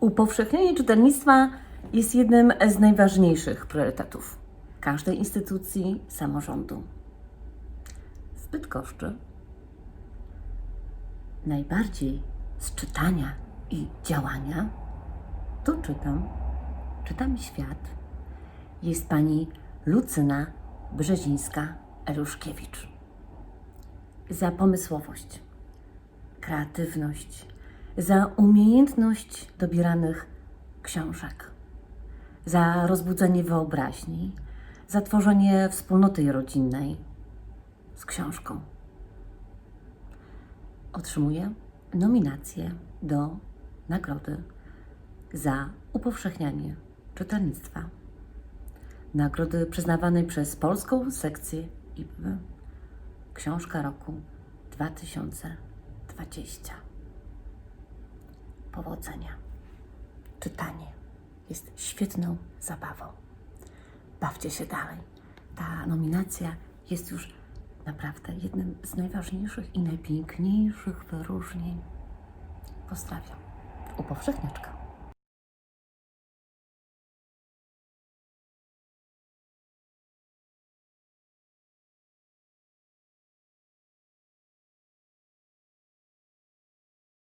Upowszechnienie czytelnictwa jest jednym z najważniejszych priorytetów każdej instytucji samorządu. W Bydgoszczy najbardziej z czytania i działania, tu czytam, czytam świat, jest pani Lucyna Brzezińska-Eluszkiewicz. Za pomysłowość, kreatywność, za umiejętność dobieranych książek, za rozbudzenie wyobraźni, za tworzenie wspólnoty rodzinnej z książką. Otrzymuje nominację do nagrody za upowszechnianie czytelnictwa. Nagrody przyznawanej przez polską sekcję IPW Książka Roku 2020. Powodzenia. Czytanie jest świetną zabawą. Bawcie się dalej. Ta nominacja jest już naprawdę jednym z najważniejszych i najpiękniejszych wyróżnień. Pozdrawiam. Upowszechniaczka.